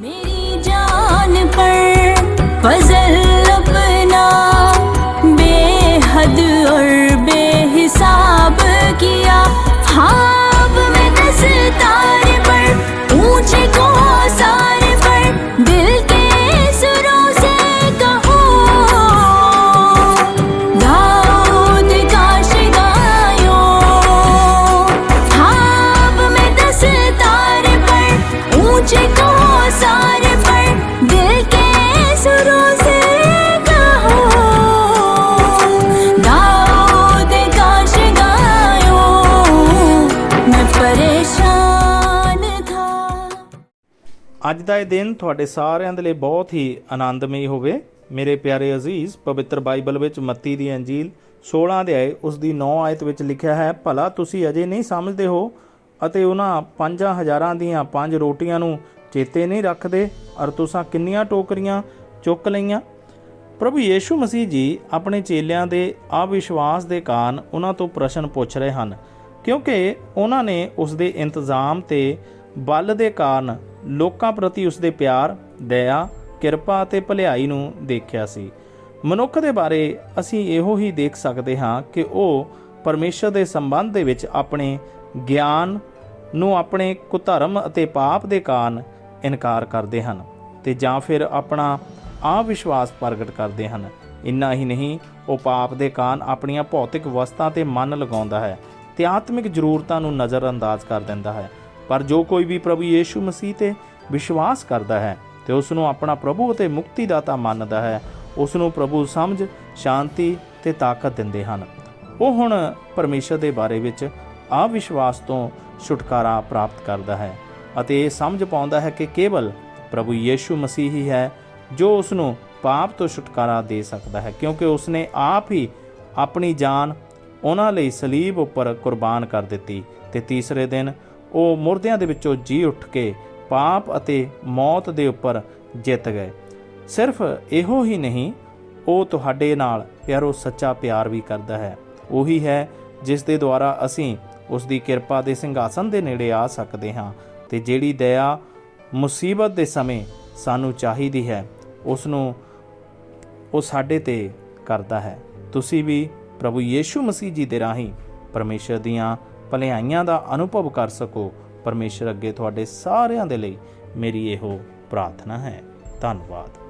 मेरी जान पर फजल अपना बेहद और बेहिसाब किया। ख्वाब ਅੱਜ ਦਾ ਇਹ ਦਿਨ ਤੁਹਾਡੇ ਸਾਰਿਆਂ ਦੇ ਲਈ ਬਹੁਤ ਹੀ ਆਨੰਦਮਈ ਹੋਵੇ। ਮੇਰੇ ਪਿਆਰੇ ਅਜ਼ੀਜ਼, ਪਵਿੱਤਰ ਬਾਈਬਲ ਵਿੱਚ ਮੱਤੀ ਦੀ ਅੰਜੀਲ 16 ਅਧਿਆਏ ਉਸ ਦੀ 9 ਆਇਤ ਵਿੱਚ ਲਿਖਿਆ ਹੈ, ਭਲਾ ਤੁਸੀਂ ਅਜੇ ਨਹੀਂ ਸਮਝਦੇ ਹੋ ਅਤੇ ਉਹਨਾਂ ਪੰਜਾਂ ਹਜ਼ਾਰਾਂ ਦੀਆਂ ਪੰਜ ਰੋਟੀਆਂ ਨੂੰ ਚੇਤੇ ਨਹੀਂ ਰੱਖਦੇ ਅਰ ਤੁਸੀਂ ਕਿੰਨੀਆਂ ਟੋਕਰੀਆਂ ਚੁੱਕ ਲਈਆਂ? ਪ੍ਰਭੂ ਯੀਸ਼ੂ ਮਸੀਹ ਜੀ ਆਪਣੇ ਚੇਲਿਆਂ ਦੇ ਅਵਿਸ਼ਵਾਸ ਦੇ ਕਾਰਨ ਉਹਨਾਂ ਤੋਂ ਪ੍ਰਸ਼ਨ ਪੁੱਛ ਰਹੇ ਹਨ, ਕਿਉਂਕਿ ਉਹਨਾਂ ਨੇ ਉਸ ਦੇ ਇੰਤਜ਼ਾਮ ਤੇ ਬਲ ਦੇ ਕਾਰਨ ਲੋਕਾਂ ਪ੍ਰਤੀ ਉਸ ਦੇ ਪਿਆਰ, ਦਇਆ, ਕਿਰਪਾ ਅਤੇ ਭਲਾਈ ਨੂੰ ਦੇਖਿਆ ਸੀ। ਮਨੁੱਖ ਦੇ ਬਾਰੇ ਅਸੀਂ ਇਹੋ ਹੀ ਦੇਖ ਸਕਦੇ ਹਾਂ ਕਿ ਉਹ ਪਰਮੇਸ਼ਰ ਦੇ ਸੰਬੰਧ ਦੇ ਵਿੱਚ ਆਪਣੇ ਗਿਆਨ ਨੂੰ ਆਪਣੇ ਕੁਧਰਮ ਅਤੇ ਪਾਪ ਦੇ ਕਾਰਨ ਇਨਕਾਰ ਕਰਦੇ ਹਨ ਤੇ ਜਾਂ ਫਿਰ ਆਪਣਾ ਆਵਿਸ਼ਵਾਸ ਪ੍ਰਗਟ ਕਰਦੇ ਹਨ। ਇੰਨਾ ਹੀ ਨਹੀਂ ਉਹ ਪਾਪ ਦੇ ਕਾਰਨ ਆਪਣੀਆਂ ਭੌਤਿਕ ਵਸਤਾਂ ਤੇ ਮਨ ਲਗਾਉਂਦਾ ਹੈ ਤੇ ਆਤਮਿਕ ਜ਼ਰੂਰਤਾਂ ਨੂੰ ਨਜ਼ਰਅੰਦਾਜ਼ ਕਰ ਦਿੰਦਾ ਹੈ। ਪਰ ਜੋ ਕੋਈ ਵੀ ਪ੍ਰਭੂ ਯੀਸ਼ੂ ਮਸੀਹ ਤੇ ਵਿਸ਼ਵਾਸ ਕਰਦਾ ਹੈ ਤੇ ਉਸ ਨੂੰ ਆਪਣਾ ਪ੍ਰਭੂ ਅਤੇ ਮੁਕਤੀ ਦਾਤਾ ਮੰਨਦਾ ਹੈ ਉਸ ਨੂੰ ਪ੍ਰਭੂ ਸਮਝ, ਸ਼ਾਂਤੀ ਤੇ ਤਾਕਤ ਦਿੰਦੇ ਹਨ। ਉਹ ਹੁਣ ਪਰਮੇਸ਼ਰ ਦੇ ਬਾਰੇ ਵਿੱਚ ਅਵਿਸ਼ਵਾਸ ਤੋਂ ਛੁਟਕਾਰਾ ਪ੍ਰਾਪਤ ਕਰਦਾ ਹੈ ਅਤੇ ਇਹ ਸਮਝ ਪਾਉਂਦਾ ਹੈ ਕਿ ਕੇਵਲ ਪ੍ਰਭੂ ਯੀਸ਼ੂ ਮਸੀਹ ਹੀ ਹੈ ਜੋ ਉਸ ਨੂੰ ਪਾਪ ਤੋਂ ਛੁਟਕਾਰਾ ਦੇ ਸਕਦਾ ਹੈ, ਕਿਉਂਕਿ ਉਸ ਨੇ ਆਪ ਹੀ ਆਪਣੀ ਜਾਨ ਉਹਨਾਂ ਲਈ ਸਲੀਬ ਉੱਪਰ ਕੁਰਬਾਨ ਕਰ ਦਿੱਤੀ ਤੇ ਤੀਸਰੇ ਦਿਨ ਉਹ ਮੁਰਦਿਆਂ ਦੇ ਵਿੱਚੋਂ ਜੀ ਉੱਠ ਕੇ ਪਾਪ ਅਤੇ ਮੌਤ ਦੇ ਉੱਪਰ ਜਿੱਤ ਗਏ। ਸਿਰਫ ਇਹੋ ਹੀ ਨਹੀਂ, ਉਹ ਤੁਹਾਡੇ ਨਾਲ ਪਿਆਰੋ ਸੱਚਾ ਪਿਆਰ ਵੀ ਕਰਦਾ ਹੈ। ਉਹੀ ਹੈ ਜਿਸ ਦੇ ਦੁਆਰਾ ਅਸੀਂ ਉਸ ਦੀ ਕਿਰਪਾ ਦੇ ਸਿੰਘਾਸਨ ਦੇ ਨੇੜੇ ਆ ਸਕਦੇ ਹਾਂ ਤੇ ਜਿਹੜੀ ਦਇਆ, ਮੁਸੀਬਤ ਦੇ ਸਮੇਂ ਸਾਨੂੰ ਚਾਹੀਦੀ ਹੈ ਉਸ ਨੂੰ ਉਹ ਸਾਡੇ ਤੇ ਕਰਦਾ ਹੈ। ਤੁਸੀਂ ਵੀ ਪ੍ਰਭੂ ਯੀਸ਼ੂ ਮਸੀਹ ਜੀ ਦੇ ਰਾਹੀਂ ਪਰਮੇਸ਼ਰ ਦੀਆਂ ਭਲਾਈਆਂ ਦਾ ਅਨੁਭਵ ਕਰ ਸਕੋ। ਪਰਮੇਸ਼ਰ ਅੱਗੇ ਤੁਹਾਡੇ ਸਾਰਿਆਂ ਦੇ ਲਈ ਮੇਰੀ ਇਹੋ ਪ੍ਰਾਰਥਨਾ ਹੈ। ਧੰਨਵਾਦ।